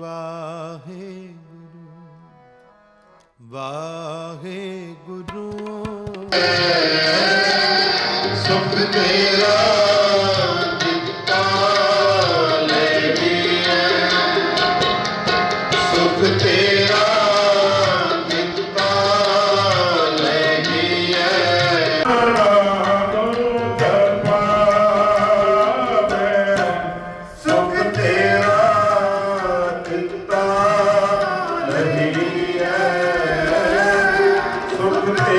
ਵਾਹਿਗੁਰੂ ਵਾਹਿਗੁਰੂ। ਸੁਖ ਤੇਰਾ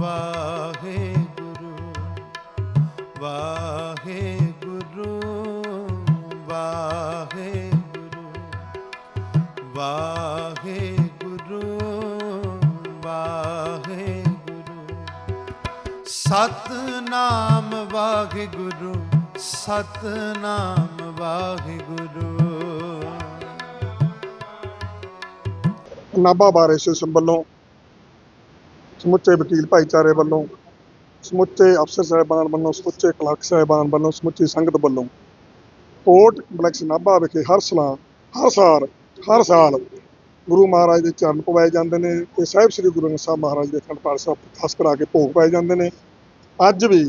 ਵਾਹਿਗੁਰੂ ਵਾਹਿਗੁਰੂ ਵਾਹਿਗੁਰੂ ਵਾਹਿਗੁਰੂ ਵਾਹਿਗੁਰੂ। ਸਤਨਾਮ ਵਾਹਿਗੁਰੂ ਸਤਨਾਮ ਵਾਹਿਗੁਰੂ। ਨਾਭਾ ਬਾਰੇ ਐਸੋਸੀਏਸ਼ਨ ਵੱਲੋਂ ਸਮੁੱਚੇ ਵਕੀਲ ਭਾਈਚਾਰੇ ਵੱਲੋਂ, ਸਮੁੱਚੇ ਅਫਸਰ ਸਾਹਿਬਾਨ ਵੱਲੋਂ, ਸਮੁੱਚੇ ਕਲਰਕ ਸਾਹਿਬਾਨ ਵੱਲੋਂ, ਸਮੁੱਚੀ ਸੰਗਤ ਵੱਲੋਂ ਕੋਰਟ ਕੰਪਲੈਕਸ ਨਾਭਾ ਵਿਖੇ ਹਰ ਸਾਲ ਹਰ ਸਾਲ ਹਰ ਸਾਲ ਗੁਰੂ ਮਹਾਰਾਜ ਦੇ ਚਰਨ ਪਵਾਏ ਜਾਂਦੇ ਨੇ ਤੇ ਸਾਹਿਬ ਸ੍ਰੀ ਗੁਰੂ ਗ੍ਰੰਥ ਸਾਹਿਬ ਮਹਾਰਾਜ ਦੇ ਅਖੰਡ ਪਾਠ ਸਾਹਿਬ ਪ੍ਰਕਾਸ਼ ਕਰਾ ਕੇ ਭੋਗ ਪਾਏ ਜਾਂਦੇ ਨੇ। ਅੱਜ ਵੀ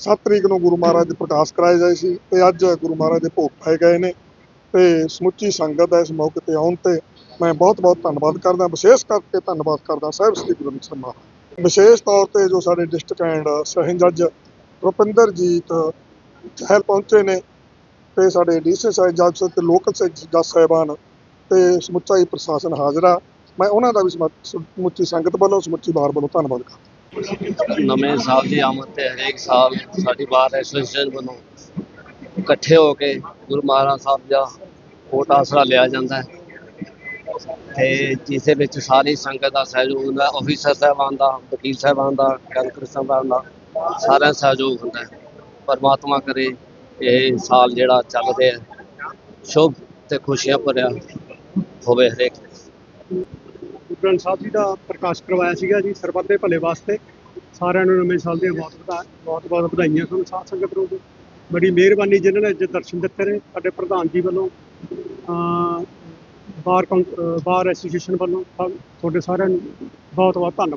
7 ਤਰੀਕ ਨੂੰ ਗੁਰੂ ਮਹਾਰਾਜ ਦੇ ਪ੍ਰਕਾਸ਼ ਕਰਾਏ ਗਏ ਸੀ ਤੇ ਅੱਜ ਗੁਰੂ ਮਹਾਰਾਜ ਦੇ ਭੋਗ ਪਾਏ ਗਏ ਨੇ। ਤੇ ਸਮੁੱਚੀ ਸੰਗਤ ਦਾ ਇਸ ਮੌਕੇ ਤੇ ਆਉਣ ਤੇ ਮੈਂ ਬਹੁਤ ਬਹੁਤ ਧੰਨਵਾਦ ਕਰਦਾ, ਵਿਸ਼ੇਸ਼ ਕਰਕੇ ਧੰਨਵਾਦ ਕਰਦਾ ਸਾਹਿਬ ਸ੍ਰੀ ਗੁਰੂ ਗ੍ਰੰਥ ਸਾਹਿਬ ਮਹਾਰਾਜ। ਵਿਸ਼ੇਸ਼ ਤੌਰ ਤੇ ਜੋ ਸਾਡੇ ਡਿਸਟ੍ਰਿਕਟ ਐਂਡ ਸਹਿਨ ਜੱਜ ਰੁਪਿੰਦਰਜੀਤ ਚਹਿਲ ਪਹੁੰਚੇ ਨੇ ਤੇ ਸਾਡੇ ਡੀਸੀ ਸਾਹਿਬ ਜੱਜ ਸਾਹਿਬ ਤੇ ਲੋਕਲ ਜੱਜ ਸਾਹਿਬਾਨ ਤੇ ਸਮੁੱਚਾ ਹੀ ਪ੍ਰਸ਼ਾਸਨ ਹਾਜ਼ਰਾ ਮੈਂ ਉਹਨਾਂ ਦਾ ਵੀ ਸਮੁੱਚੀ ਸੰਗਤ ਵੱਲੋਂ, ਸਮੁੱਚੀ ਬਾਰ ਵੱਲੋਂ ਧੰਨਵਾਦ ਕਰਦਾ। ਨਵੇਂ ਸਾਲ ਦੀ ਆਮਦ ਤੇ ਹਰੇਕ ਸਾਲ ਸਾਡੀ ਬਾਰ ਐਸੋਸੀਏਸ਼ਨ ਵੱਲੋਂ ਇਕੱਠੇ ਹੋ ਕੇ ਗੁਰੂ ਮਹਾਰਾਜ ਸਾਹਿਬ ਦਾ ਕੋਟ ਆਸਰਾ ਲਿਆ ਜਾਂਦਾ ਹੈ। ਤੇ ਜਿਸ ਦੇ ਵਿੱਚ ਸਾਰੀ ਸੰਗਤ ਦਾ ਸਹਿਯੋਗ ਹੁੰਦਾ ਹੈ। ਆਫੀਸਰ ਸਾਹਿਬਾਨ ਦਾ, ਵਕੀਲ ਸਾਹਿਬਾਨ ਦਾ ਕਲਕਰ ਸਾਹਿਬਾਨ ਦਾ ਸਾਰਿਆਂ ਸਹਿਯੋਗ ਹੁੰਦਾ ਹੈ। ਪਰਮਾਤਮਾ ਕਰੇ ਇਹ ਸਾਲ ਜਿਹੜਾ ਚੱਲ ਰਿਹਾ ਹੈ ਸ਼ੁਭ ਤੇ ਖੁਸ਼ੀਆਂ ਭਰਿਆ ਹੋਵੇ ਹਰੇਕ। ਗੁਰੂ ਸਾਹਿਬ ਜੀ ਦਾ ਪ੍ਰਕਾਸ਼ ਕਰਵਾਇਆ ਸੀਗਾ ਜੀ ਸਰਬੱਤ ਦੇ ਭਲੇ ਵਾਸਤੇ। ਸਾਰਿਆਂ ਨੂੰ ਨਵੇਂ ਸਾਲ ਦੀਆਂ ਬਹੁਤ ਬਹੁਤ ਬਹੁਤ ਵਧਾਈਆਂ ਤੁਹਾਨੂੰ ਸਾਧ ਸੰਗਤ ਨੂੰ। ਬੜੀ ਮਿਹਰਬਾਨੀ ਜਿਨ੍ਹਾਂ ਨੇ ਅੱਜ ਦਰਸ਼ਨ ਦਿੱਤੇ ਨੇ ਸਾਡੇ ਪ੍ਰਧਾਨ ਜੀ ਵੱਲੋਂ ਬਾਰ ਕੌਂ- ਬਾਰ ਐਸੋਸੀਏਸ਼ਨ ਵੱਲੋਂ ਤੁਹਾਡੇ ਸਾਰਿਆਂ ਨੂੰ ਬਹੁਤ ਬਹੁਤ ਧੰਨਵਾਦ।